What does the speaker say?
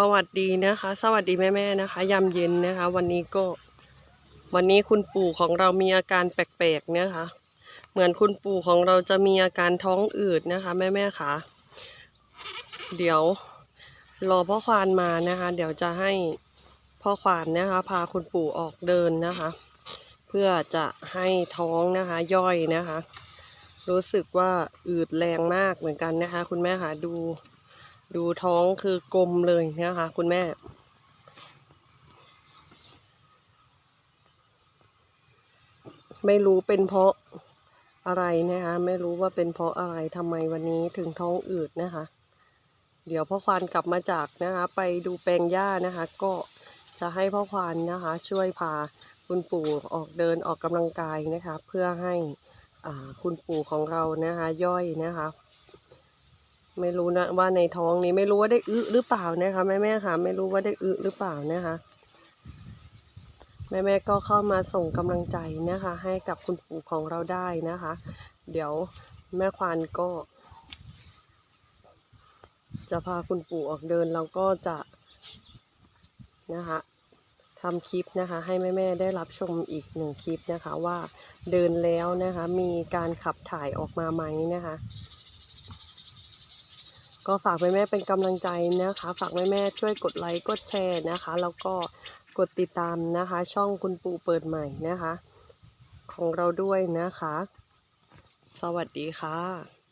สวัสดีนะคะ สวัสดีแม่ๆนะคะยามเย็นนะคะ วันนี้ก็วันนี้คุณปู่ของเรามีอาการแปลกๆนะคะ เหมือนคุณปู่ของเราจะมีอาการท้องอืดนะคะ แม่ๆค่ะ เดี๋ยวรอพ่อควานมานะคะ เดี๋ยวจะให้พ่อควานนะคะ พาคุณปู่ออกเดินนะคะ เพื่อจะให้ท้องนะคะย่อยนะคะ รู้สึกว่าอืดแรงมากเหมือนกันนะคะ คุณแม่ค่ะดู ดูท้องคือกลมเลยนะคะ คุณแม่ ไม่รู้เป็นเพราะอะไรนะคะ ไม่รู้ว่าเป็นเพราะอะไรทำไมวันนี้ถึงท้องอืดนะคะ เดี๋ยวพ่อควานกลับมาจากนะคะ ไปดูแปลงหญ้านะคะ ก็จะให้พ่อควานนะคะ ช่วยพาคุณปู่ออกเดินออกกำลังกายนะคะ เพื่อให้คุณปู่ของเรานะคะ ย่อยนะคะ ไม่รู้นะว่าในท้องนี้ไม่รู้ว่าได้อึหรือเปล่านะคะแม่แม่ค่ะ ไม่รู้ว่าได้อึหรือเปล่านะคะแม่แม่ก็เข้ามาส่งกำลังใจนะคะ ให้กับคุณปู่ของเราได้นะคะ เดี๋ยวแม่ควานก็ จะพาคุณปู่ออกเดินแล้วก็จะนะคะทำคลิปนะคะ ให้แม่ๆได้รับชมอีกหนึ่งคลิปนะคะ ว่าเดินแล้วนะคะ มีการขับถ่ายออกมาไหมนะคะ ก็ฝากแม่ๆเป็นกำลังใจนะคะ ฝากแม่ๆช่วยกดไลค์กดแชร์นะคะ แล้วก็กดติดตามนะคะ ช่องคุณปู่เปิดใหม่นะคะ ของเราด้วยนะคะ สวัสดีค่ะ